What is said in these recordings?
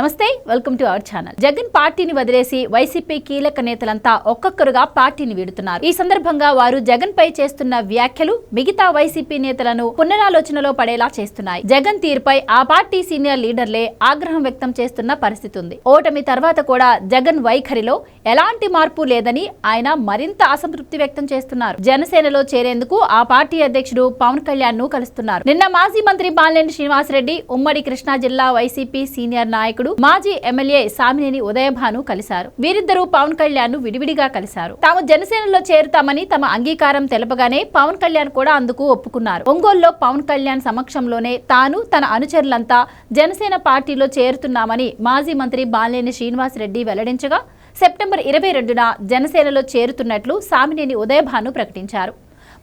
నమస్తే welcome to our channel. Jagan పార్టీని వదిలేసి వైసీపీ కీలక నేతలంతా ఒక్కొక్కరుగా పార్టీని వీడుతున్నారు. ఈ సందర్భంగా వారు జగన్ పై చేస్తున్న వ్యాఖ్యలు మిగతా వైసీపీ నేతలను పునరాలోచనలో పడేలా చేస్తున్నాయి. జగన్ తీరుపై ఆ పార్టీ సీనియర్ లీడర్లే ఆగ్రహం వ్యక్తం చేస్తున్న పరిస్థితి ఉంది. ఓటమి తర్వాత కూడా జగన్ వైఖరిలో ఎలాంటి మార్పు లేదని ఆయన మరింత అసంతృప్తి వ్యక్తం చేస్తున్నారు. జనసేనలో చేరేందుకు ఆ పార్టీ అధ్యక్షుడు పవన్ కళ్యాణ్ను కలుస్తున్నారు. నిన్న మాజీ మంత్రి బాలినేని శ్రీనివాసరెడ్డి ఉమ్మడి కృష్ణా జిల్లా వైసీపీ సీనియర్ నాయకుడు మాజీ ఎమ్మెల్యే సామినేని ఉదయభాను కలిశారు. వీరిద్దరూ పవన్ కళ్యాణ్ను విడివిడిగా కలిశారు. తాము జనసేనలో చేరుతామని తమ అంగీకారం తెలపగానే పవన్ కళ్యాణ్ కూడా అందుకు ఒప్పుకున్నారు. ఒంగోలులో పవన్ కళ్యాణ్ సమక్షంలోనే తాను తన అనుచరులంతా జనసేన పార్టీలో చేరుతున్నామని మాజీ మంత్రి బాలినేని శ్రీనివాసరెడ్డి వెల్లడించగా సెప్టెంబర్ ఇరవై రెండున జనసేనలో చేరుతున్నట్లు సామినేని ఉదయభాను ప్రకటించారు.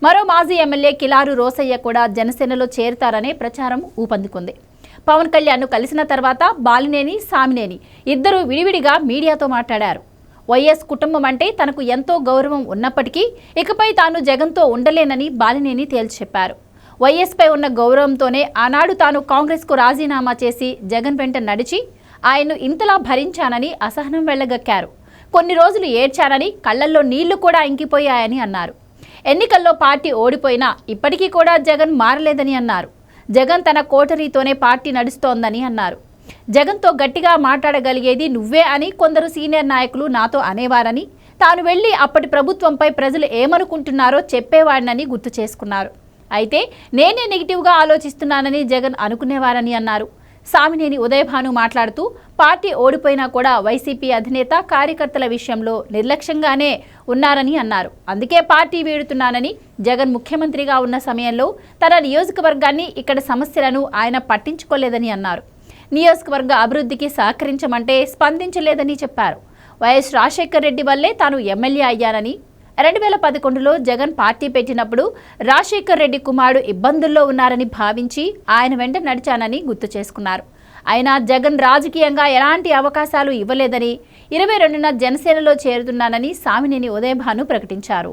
మరో మాజీ ఎమ్మెల్యే కిలారు రోసయ్య కూడా జనసేనలో చేరుతారనే ప్రచారం ఊపందుకుంది. పవన్ కళ్యాణ్ను కలిసిన తర్వాత బాలినేని సామినేని ఇద్దరూ విడివిడిగా మీడియాతో మాట్లాడారు. వైఎస్ కుటుంబం అంటే తనకు ఎంతో గౌరవం ఉన్నప్పటికీ ఇకపై తాను జగన్తో ఉండలేనని బాలినేని తేల్చి చెప్పారు వైఎస్పై ఉన్న గౌరవంతోనే ఆనాడు తాను కాంగ్రెస్కు రాజీనామా చేసి జగన్ వెంట నడిచి ఆయన్ను ఇంతలా భరించానని అసహనం వెళ్ళగక్కారు కొన్ని రోజులు ఏడ్చానని కళ్ళల్లో నీళ్ళు కూడా ఇంకిపోయాయని అన్నారు. ఎన్నికల్లో పార్టీ ఓడిపోయినా ఇప్పటికీ కూడా జగన్ మారలేదని అన్నారు. జగన్ తన కోటరీతోనే పార్టీ నడుస్తోందని అన్నారు. జగన్తో గట్టిగా మాట్లాడగలిగేది నువ్వే అని కొందరు సీనియర్ నాయకులు నాతో అనేవారని తాను వెళ్ళి అప్పటి ప్రభుత్వంపై ప్రజలు ఏమనుకుంటున్నారో చెప్పేవాడినని గుర్తు చేసుకున్నారు. అయితే నేనే నెగిటివ్గా ఆలోచిస్తున్నానని జగన్ అనుకునేవారని అన్నారు. సామినేని ఉదయభాను మాట్లాడుతూ పార్టీ ఓడిపోయినా కూడా వైసీపీ అధినేత కార్యకర్తల విషయంలో నిర్లక్ష్యంగానే ఉన్నారని అన్నారు. అందుకే పార్టీ వీడుతున్నానని జగన్ ముఖ్యమంత్రిగా ఉన్న సమయంలో తన నియోజకవర్గాన్ని ఇక్కడ సమస్యలను ఆయన పట్టించుకోలేదని అన్నారు. నియోజకవర్గ అభివృద్ధికి సహకరించమంటే స్పందించలేదని చెప్పారు. వైఎస్ రాజశేఖర్ రెడ్డి వల్లే తాను ఎమ్మెల్యే అయ్యానని రెండు వేల పదకొండులో జగన్ పార్టీ పెట్టినప్పుడు రాజశేఖర్ రెడ్డి కుమారుడు ఇబ్బందుల్లో ఉన్నారని భావించి ఆయన వెంట నడిచానని గుర్తు చేసుకున్నారు. అయినా జగన్ రాజకీయంగా ఎలాంటి అవకాశాలు ఇవ్వలేదని ఇరవై రెండున జనసేనలో చేరుతున్నానని సామినేని ఉదయభాను ప్రకటించారు.